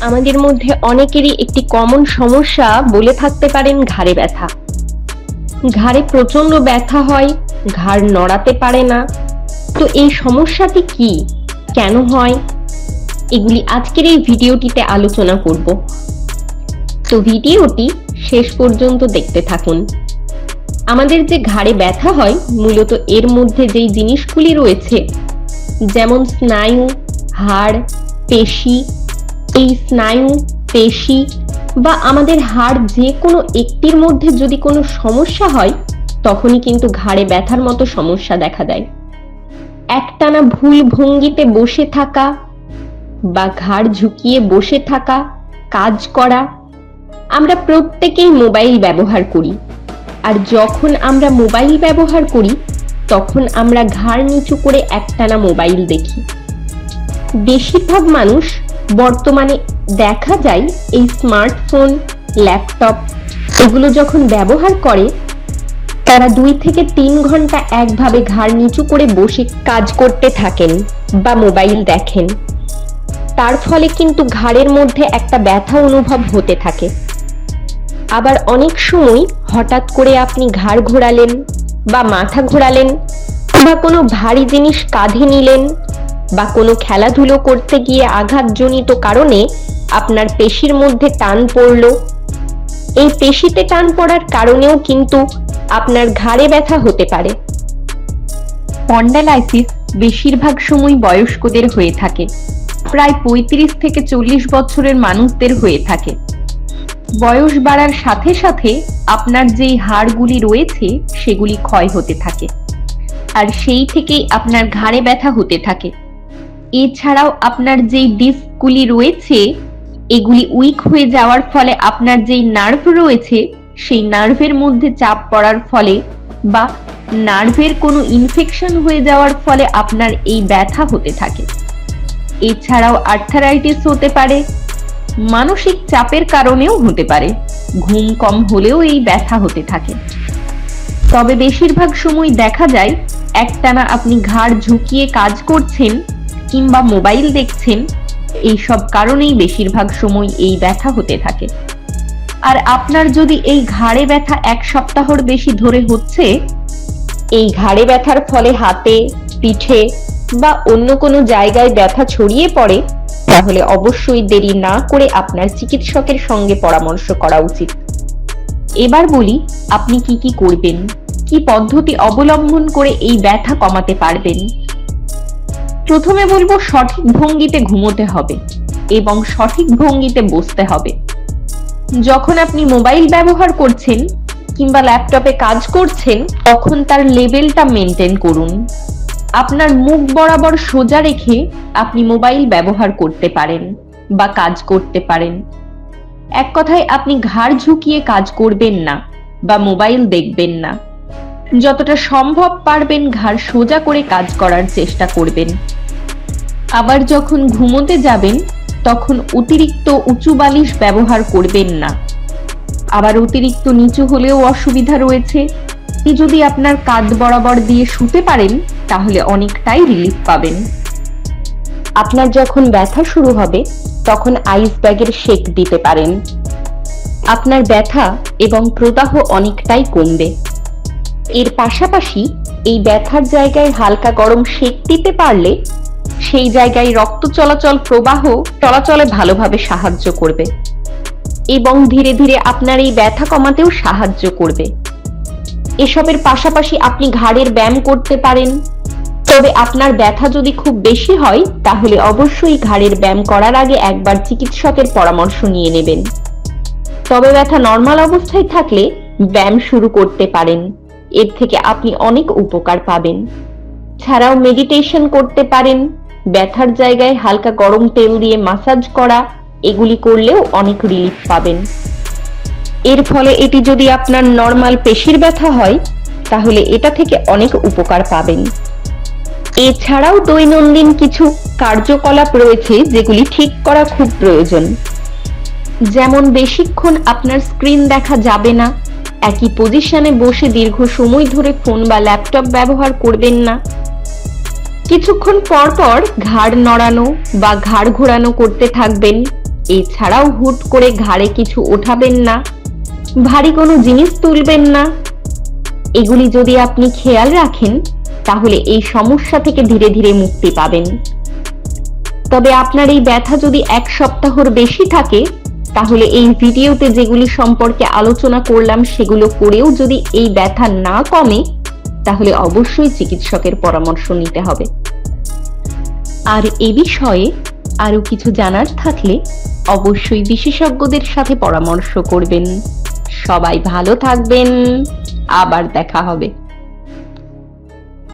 আমাদের মধ্যে অনেকেরই একটি কমন সমস্যা বলে থাকতে পারেন ঘাড়ে ব্যথা। ঘাড়ে প্রচণ্ড ব্যথা হয়, ঘাড় নড়াতে পারে না। তো এই সমস্যাটি কি? কেন হয়? এগুলি আজকের এই ভিডিওটিতে আলোচনা করব। তো ভিডিওটি শেষ পর্যন্ত দেখতে থাকুন। আমাদের যে ঘাড়ে ব্যথা হয়, মূলত এর মধ্যে যেই জিনিসগুলি রয়েছে, যেমন স্নায়ু, হাড়, পেশি এই স্নায়ু, পেশি বা আমাদের হাড় যে কোনো একটির মধ্যে যদি কোনো সমস্যা হয়, তখনই কিন্তু ঘাড়ে ব্যথার মতো সমস্যা দেখা দেয়। একটানা ভুল ভঙ্গিতে বসে থাকা বা ঘাড় ঝুঁকিয়ে বসে থাকা, কাজ করা, আমরা প্রত্যেকেই মোবাইল ব্যবহার করি। আর যখন আমরা মোবাইল ব্যবহার করি, তখন আমরা ঘাড় নিচু করে একটানা মোবাইল দেখি। বেশিরভাগ মানুষ বর্তমানে দেখা যায় এই স্মার্টফোন, ল্যাপটপ এগুলো যখন ব্যবহার করে, তারা দুই থেকে তিন ঘণ্টা একভাবে ঘাড় নিচু করে বসে কাজ করতে থাকেন বা মোবাইল দেখেন। তার ফলে কিন্তু ঘাড়ের মধ্যে একটা ব্যথা অনুভব হতে থাকে। আবার অনেক সময় হঠাৎ করে আপনি ঘাড় ঘোরালেন বা মাথা ঘোরালেন বা কোনো ভারী জিনিস কাঁধে নিলেন বা কোনো খেলাধুলো করতে গিয়ে আঘাতজনিত কারণে আপনার পেশির মধ্যে টান পড়ল। এই পেশিতে টান পড়ার কারণেও কিন্তু আপনার ঘাড়ে ব্যথা হতে পারে। স্পন্ডালাইসিস বেশিরভাগ সময় বয়স্কদের হয়ে থাকে। প্রায় পঁয়ত্রিশ থেকে চল্লিশ বছরের মানুষদের হয়ে থাকে। বয়স বাড়ার সাথে সাথে আপনার যেই হাড়গুলি রয়েছে সেগুলি ক্ষয় হতে থাকে। আর সেই থেকেই আপনার ঘাড়ে ব্যথা হতে থাকে। এছাড়াও আপনার যেই ডিস্কগুলি রয়েছে, এগুলি উইক হয়ে যাওয়ার ফলে আপনার যেই নার্ভ রয়েছে, সেই নার্ভের মধ্যে চাপ পড়ার ফলে বা নার্ভের কোনো ইনফেকশন হয়ে যাওয়ার ফলে আপনার এই ব্যথা হতে থাকে। এছাড়াও আর্থারাইটিস হতে পারে, মানসিক চাপের কারণেও হতে পারে, ঘুম কম হলেও এই ব্যথা হতে থাকে। তবে বেশিরভাগ সময় দেখা যায়, একটানা আপনি ঘাড় ঝুঁকিয়ে কাজ করছেন কিংবা মোবাইল দেখছেন এই সব কারণেই বেশিরভাগ সময় এই ব্যথা হতে থাকে। আর আপনার যদি এই ঘাড়ে ব্যথা এক সপ্তাহর বেশি ধরে হচ্ছে, এই ঘাড়ে ব্যথার ফলে হাতে, পিঠে বা অন্য কোনো জায়গায় ব্যথা ছড়িয়ে পড়ে, তাহলে অবশ্যই দেরি না করে আপনার চিকিৎসকের সঙ্গে পরামর্শ করা উচিত। এবার বলি, আপনি কি কি করবেন? কি পদ্ধতি অবলম্বন করে এই ব্যথা কমাতে পারবেন? প্রথমে বলব সঠিক ভঙ্গিতে ঘুমোতে হবে এবং সঠিক ভঙ্গিতে বসতে হবে। যখন আপনি মোবাইল ব্যবহার করছেন কিংবা ল্যাপটপে কাজ করছেন, তখন তার লেভেলটা মেনটেন করুন। আপনার মুখ বরাবর সোজা রেখে আপনি মোবাইল ব্যবহার করতে পারেন বা কাজ করতে পারেন। এক কথায়, আপনি ঘাড় ঝুঁকিয়ে কাজ করবেন না বা মোবাইল দেখবেন না। যতটা সম্ভব পারবেন ঘাড় সোজা করে কাজ করার চেষ্টা করবেন। আবার যখন ঘুমোতে যাবেন, তখন অতিরিক্ত উঁচু বালিশ ব্যবহার করবেন না। আবার অতিরিক্ত নিচু হলেও অসুবিধা রয়েছে। যদি আপনার কাঁধ বরাবর দিয়ে শুতে পারেন, তাহলে অনেকটাই রিলিফ পাবেন। আপনার যখন ব্যথা শুরু হবে, তখন আইস ব্যাগের শেক দিতে পারেন। আপনার ব্যথা এবং প্রদাহ অনেকটাই কমবে। এর পাশাপাশি এই ব্যথার জায়গায় হালকা গরম সেক দিতে পারলে সেই জায়গায় রক্ত চলাচল প্রবাহ চলাচলে ভালোভাবে সাহায্য করবে এবং ধীরে ধীরে আপনার এই ব্যথা কমাতেও সাহায্য করবে। এসবের পাশাপাশি আপনি ঘাড়ের ব্যায়াম করতে পারেন। তবে আপনার ব্যথা যদি খুব বেশি হয়, তাহলে অবশ্যই ঘাড়ের ব্যায়াম করার আগে একবার চিকিৎসকের পরামর্শ নিয়ে নেবেন। তবে ব্যথা নর্মাল অবস্থায় থাকলে ব্যায়াম শুরু করতে পারেন। এর থেকে আপনি অনেক উপকার পাবেন। ছাড়াও মেডিটেশন করতে পারেন, ব্যথার জায়গায় হালকা গরম তেল দিয়ে মাসাজ করা, এগুলি করলেও অনেক রিলিফ পাবেন। এর ফলে এটি যদি আপনার নর্মাল পেশির ব্যথা হয়, তাহলে এটা থেকে অনেক উপকার পাবেন। এছাড়াও দৈনন্দিন কিছু কার্যকলাপ রয়েছে, যেগুলি ঠিক করা খুব প্রয়োজন। যেমন বেশিক্ষণ আপনার স্ক্রিন দেখা যাবে না একই পজিশনে বসে দীর্ঘ সময় ধরে ফোন বা ল্যাপটপ ব্যবহার করবেন না। কিছুক্ষণ পর পর ঘাড় নড়ানো বা ঘাড় ঘোরানো করতে থাকবেন। এছাড়াও হুট করে ঘাড়ে কিছু ওঠাবেন না। ভারী কোনো জিনিস তুলবেন না। এগুলি যদি আপনি খেয়াল রাখেন, তাহলে এই সমস্যা থেকে ধীরে ধীরে মুক্তি পাবেন। তবে আপনার এই ব্যথা যদি এক সপ্তাহর বেশি থাকে তাহলে এই ভিডিওতে যেগুলি সম্পর্কে আলোচনা করলাম, সেগুলো করেও যদি এই ব্যথা না কমে, তাহলে অবশ্যই চিকিৎসকের পরামর্শ নিতে হবে। আর এ বিষয়ে আরও কিছু জানার থাকলে অবশ্যই বিশেষজ্ঞদের সাথে পরামর্শ করবেন। সবাই ভালো থাকবেন। আবার দেখা হবে।